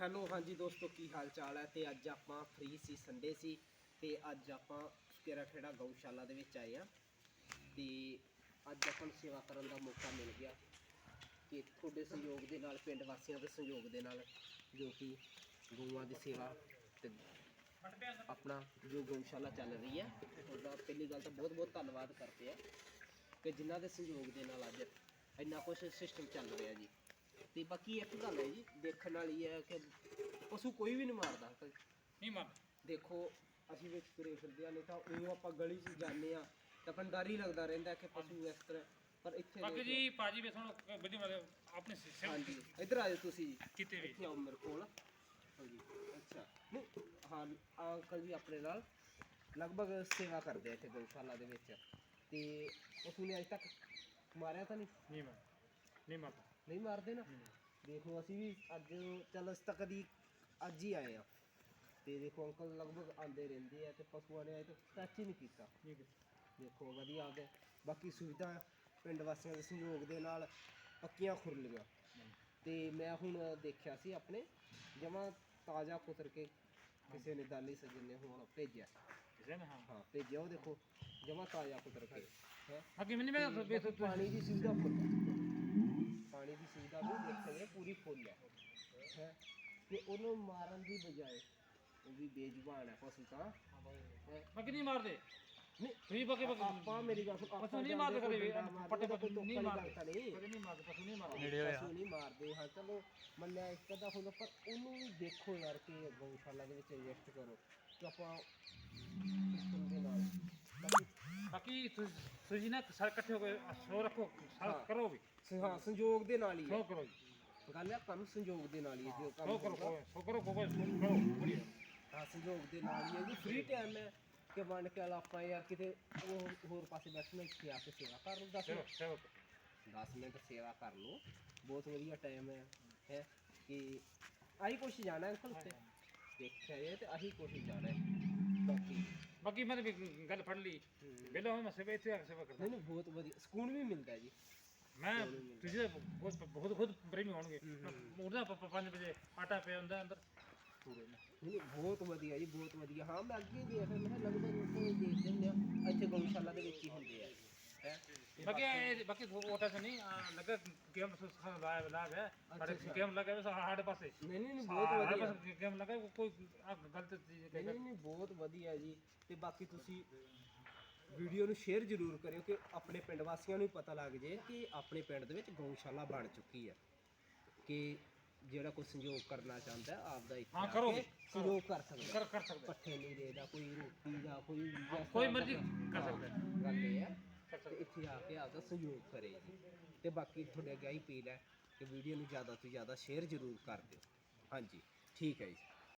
Hello, ਹਾਂਜੀ ਦੋਸਤੋ, ਕੀ ਹਾਲ ਚਾਲ ਹੈ? ਤੇ ਅੱਜ ਆਪਾਂ ਫ੍ਰੀ ਸੀ ਸੰਡੇ ਸੀ, ਤੇ ਅੱਜ ਆਪਾਂ ਸੁਕੇਰਾ ਖੇੜਾ, ਗਊਸ਼ਾਲਾ ਦੇ ਵਿੱਚ ਆਏ ਆ ਤੇ ਅੱਜ ਆਪਾਂ ਨੂੰ ਸੇਵਾ ਕਰਨ ਦਾ ਮੌਕਾ ਮਿਲ ਗਿਆ ਕਿ ਤੁਹਾਡੇ ਸਹਿਯੋਗ ਦੇ ਨਾਲ, ਪਿੰਡ ਵਾਸੀਆਂ ਦੇ ਸਹਿਯੋਗ ਦੇ ਨਾਲ ਜੋ ਕਿ ਗਊਆਂ ਦੀ ਸੇਵਾ ਤੇ ਆਪਣਾ ਜੋ ਗਊਸ਼ਾਲਾ ਚੱਲ ਰਹੀ ਹੈ ਤੁਹਾਡਾ ਪਹਿਲੀ ਗੱਲ ਤਾਂ ਬਹੁਤ ਬਹੁਤ ਧੰਨਵਾਦ ਕਰਦੇ ਆ ਕਿ ਜਿਨ੍ਹਾਂ ਦੇ ਸਹਿਯੋਗ ਦੇ ਨਾਲ ਅੱਜ ਇੰਨਾ ਕੁਝ ਸਿਸਟਮ ਚੱਲ ਰਿਹਾ ਜੀ। ਤੇ ਬਾਕੀ ਇੱਕ ਗੱਲ ਹੈ ਜੀ ਦੇਖਣ ਵਾਲੀ ਹੈ ਕਿ ਪਸ਼ੂ ਕੋਈ ਵੀ ਨਹੀਂ ਮਾਰਦਾ। ਨਹੀਂ ਮੰਨ ਦੇਖੋ ਅਸੀਂ ਵਿੱਚ ਤੁਰੇ ਫਿਰਦੇ ਆ ਨਹੀਂ ਤਾਂ ਉਹ ਆਪਾਂ ਗਲੀ 'ਚ ਜਾਂਦੇ ਆ ਤਾਂ ਆਪਾਂ ਨੂੰ ਡਰ ਹੀ ਲੱਗਦਾ ਰਹਿੰਦਾ ਕਿ ਪਸ਼ੂ ਇਸ ਤਰ੍ਹਾਂ ਪਰ ਇੱਥੇ ਬਾਕੀ ਜੀ ਪਾਜੀ ਵੀ ਤੁਹਾਨੂੰ ਮਤਲਬ ਆਪਣੇ। ਸਿਰ ਹਾਂਜੀ ਇੱਧਰ ਆ ਜਾਓ ਤੁਸੀਂ। ਕਿਤੇ ਵੀ। ਇੱਥੇ ਆਓ ਮੇਰੇ ਕੋਲ। ਹਾਂਜੀ ਅੱਛਾ। ਨਹੀਂ ਹਾਂ ਅੰਕਲ ਜੀ ਆਪਣੇ ਨਾਲ ਲਗਭਗ ਸੇਵਾ ਕਰਦੇ ਆ ਇੱਥੇ ਗਊਸ਼ਾਲਾ ਦੇ ਵਿੱਚ। ਤੇ ਪਸ਼ੂ ਨੇ ਅਜੇ ਤੱਕ ਮਾਰਿਆ ਤਾਂ ਨਹੀਂ? ਨਹੀਂ ਮੰਨ ਨਹੀਂ ਮੰਨ ਨਹੀਂ ਮਾਰਦੇ ਨਾ। ਦੇਖੋ ਅਸੀਂ ਵੀ ਅੱਜ ਚੱਲ ਅਸੀਂ ਤਾਂ ਕਦੀ ਅੱਜ ਹੀ ਆਏ ਆ। ਤੇ ਦੇਖੋ ਅੰਕਲ ਲਗਭਗ ਆਂਦੇ ਰਹਿੰਦੇ ਆ ਤੇ ਪਸ਼ੂਆਂ ਨੇ ਅਜੇ ਤੱਕ ਟੱਚ ਹੀ ਨਹੀਂ ਕੀਤਾ। ਦੇਖੋ ਵਧੀਆ ਆ ਗਏ ਬਾਕੀ ਸੁਵਿਧਾ ਪਿੰਡ ਵਾਸੀਆਂ ਦੇ ਸਹਿਯੋਗ ਦੇ ਨਾਲ ਪੱਕੀਆਂ ਖੁਰਲੀਆਂ। ਤੇ ਮੈਂ ਹੁਣ ਦੇਖਿਆ ਸੀ ਆਪਣੇ ਜਮਾ ਤਾਜ਼ਾ ਕੁਤਰ ਕੇ ਕਿਸੇ ਨੇ ਦਾਨੀ ਸੱਜਣ ਨੇ ਹੁਣ ਭੇਜਿਆ। ਕਿਸੇ ਨੇ ਹਾਂ। ਹਾਂ ਭੇਜਿਆ ਉਹ ਦੇਖੋ ਜਮਾ ਤਾਜ਼ਾ ਕੁਤਰ ਕੇ। ਹੈ ਬਾਕੀ ਮੈਨੂੰ ਮੈਂ ਪਾਣੀ ਦੀ ਸੁਵਿਧਾ ਫੁੱਲ ਹੈ ਪਾਣੀ ਦੀ ਸੁਵਿਧਾ ਵੀ ਦੇਖੋਗੇ ਪੂਰੀ ਫੁੱਲ ਹੈ। ਹੈ। ਤੇ ਉਹਨੂੰ ਮਾਰਨ ਦੀ ਬਜਾਏ ਉਹ ਵੀ ਬੇਜ਼ੁਬਾਨ ਹੈ ਪਸ਼ੂ ਤਾਂ। ਹੈਂ। ਬਾਕੀ ਨਹੀਂ ਮਾਰਦੇ। ਨਹੀਂ ਤੁਸੀਂ ਬਾਕੀ ਬਾਕੀ ਆਪਾਂ ਮੇਰੀ ਗੱਲ ਸੁਣ ਪਸ਼ੂ ਨਹੀਂ ਮਾਰਦੇ ਕਦੇ ਵੀ ਪੱਟੇ ਪੱਟੇ ਕੋਈ ਨਹੀਂ ਮਾਰਦੇ ਕਦੇ ਨਹੀਂ। ਮਾਰਦੇ ਪਸ਼ੂ ਨਹੀਂ ਮਾਰਦੇ। ਪਸ਼ੂ ਨਹੀਂ ਮਾਰਦੇ ਹਾਂ ਚਲੋ ਮੰਨਿਆ ਇੱਕ ਅੱਧਾ ਹੁੰਦਾ ਪਰ ਉਹਨੂੰ ਵੀ ਦੇਖੋ ਯਾਰ ਕਿ ਗਊਸ਼ਾਲਾ ਦੇ ਵਿੱਚ ਇਨਵੈਸਟ ਕਰੋ ਕਿ ਆਪਾਂ system ਦੇ ਨਾਲ। ਬਾਕੀ ਤੁਸੀਂ ਨਾ ਸਾਰੇ ਇਕੱਠੇ ਹੋ ਕੇ ਸੋ ਰੱਖੋ ਸਾਰਾ ਹਾਂ। ਕਰੋ ਵੀ। ਹਾਂ ਸੰਯੋਗ ਦੇ ਨਾਲ ਹੀ ਸੋ ਹੈ ਕਰੋ ਜੀ। ਗੱਲ ਹੈ ਕੰਮ ਸੰਯੋਗ ਦੇ ਨਾਲ ਹੀ ਹੈ ਜੋ ਕੰਮ ਕਰੋ ਹੋਊਗਾ। ਸੋ ਕਰੋ ਕੋ ਕਰੋ ਬੜੀ ਹਾਂ ਸੰਯੋਗ ਦੇ ਨਾਲ ਹੀ ਹੈ ਜੀ ਫ੍ਰੀ ਟਾਈਮ ਹੈ ਕਿ ਮੰਨ ਕੇ ਆਪਾਂ ਯਾਰ ਕਿਤੇ ਉਹ ਹੋਰ ਪਾਸੇ ਬੈਠਣਾ ਇੱਥੇ ਆ ਕੇ ਸੇਵਾ ਕਰ ਲਓ ਦਸ ਚਲੋ ਚਲੋ। 10 ਮਿੰਟ ਸੇਵਾ ਕਰ ਲਓ ਬਹੁਤ ਵਧੀਆ ਟਾਈਮ ਹੈ ਹੈ ਕਿ ਆਹੀ ਕੁਛ ਜਾਣਾ ਹੈ ਅੰਕਲ ਉੱਤੇ? ਦੇਖਿਆ ਇਹ ਤੇ ਆਹੀ ਕੁਛ ਜਾਣਾ ਹੈ ਬਾਕੀ। ਬਾਕੀ ਮੈਂ ਵੀ ਗੱਲ ਫੜ ਲਈ। ਪਹਿਲਾਂ ਮੈਂ ਸੇਵਾ ਇੱਥੇ ਆ ਕੇ ਸੇਵਾ ਕਰਦਾ। ਨਹੀਂ ਨਹੀਂ ਬਹੁਤ ਵਧੀਆ। ਸਕੂਨ ਵੀ ਮਿਲਦਾ ਜੀ। ਮੈਂ ਤੁਸੀਂ ਬਹੁਤ ਬਹੁਤ ਹੋਣਗੇ ਉਹਦਾ 5 ਵਜੇ ਆਟਾ ਪਿਆ ਹੁੰਦਾ ਅੰਦਰ। ਪੂਰੇ ਨੇ। ਨਹੀਂ ਨਹੀਂ ਬਹੁਤ ਵਧੀਆ ਜੀ ਬਹੁਤ ਵਧੀਆ। ਹਾਂ ਮੈਂ ਅੱਗੇ ਦੇਖ ਰਿਹਾ ਮੈਂ ਕਿਹਾ ਲੱਗਦਾ ਉੱਥੇ ਦੇਖ ਲੈਂਦੇ ਆ ਇੱਥੇ ਗਊਸ਼ਾਲਾ ਦੇ ਵਿੱਚ ਹੀ ਹੁੰਦੇ ਆ ਹੈ? ਬਾਕੀ ਇਹ ਬਾਕੀ ਉਹਦਾ ਚ ਨਹੀਂ ਆਹ ਲੱਗਾ ਗੇਮ ਸੁਸਖਾ ਲਾਇਆ ਲਾਇਆ ਹੈ ਸਾਡੇ ਗੇਮ ਲੱਗਾ ਹੋਇਆ ਸਾਡੇ ਪਾਸੇ। ਨਹੀਂ ਨਹੀਂ ਨਹੀਂ ਬਹੁਤ ਸਾਡੇ ਵਧੀਆ। ਪਾਸੇ ਗੇਮ ਲੱਗਾ ਕੋਈ ਆਹ ਗਲਤ ਚੀਜ਼ ਨਹੀਂ ਨਹੀਂ ਨਹੀਂ ਬਹੁਤ ਵਧੀਆ ਜੀ। ਤੇ ਬਾਕੀ ਤੁਸੀਂ ਵੀਡੀਓ ਨੂੰ ਸ਼ੇਅਰ ਜ਼ਰੂਰ ਕਰਿਓ ਕਿ ਆਪਣੇ ਪਿੰਡ ਵਾਸੀਆਂ ਨੂੰ ਵੀ ਪਤਾ ਲੱਗ ਜੇ ਕਿ ਆਪਣੇ ਪਿੰਡ ਦੇ ਵਿੱਚ ਗਊਸ਼ਾਲਾ ਬਣ ਚੁੱਕੀ ਹੈ। ਕਿ ਜਿਹੜਾ ਕੋਈ ਸੰਯੋਗ ਕਰਨਾ ਚਾਹੁੰਦਾ ਹੈ, ਆਪਦਾ ਇੱਥੇ ਹਾਂ, ਆ ਕਰੋ। ਕੇ ਸੰਯੋਗ ਕਰ ਸਕਦਾ ਕਰ ਕਰ ਸਕਦਾ ਪੱਠੇ ਨੀਰੇ ਦਾ ਕੋਈ ਰੋਟੀ ਦਾ ਕੋਈ ਕੋਈ ਮਰਜ਼ੀ ਕਰ ਹਾਂ, ਸਕਦਾ ਹੈ। ਗੱਲ ਇਹ ਹੈ ਕਰ ਤੇ ਇੱਥੇ ਆ ਕੇ ਆਪਦਾ ਸਹਿਯੋਗ ਕਰੇ ਜੀ। ਤੇ ਬਾਕੀ ਤੁਹਾਡੇ ਅੱਗੇ ਹੀ ਅਪੀਲ ਹੈ ਕਿ ਵੀਡੀਓ ਨੂੰ ਜ਼ਿਆਦਾ ਤੋਂ ਜ਼ਿਆਦਾ ਸ਼ੇਅਰ ਜ਼ਰੂਰ ਕਰ ਦਿਓ। ਹਾਂਜੀ ਠੀਕ ਹੈ ਜੀ।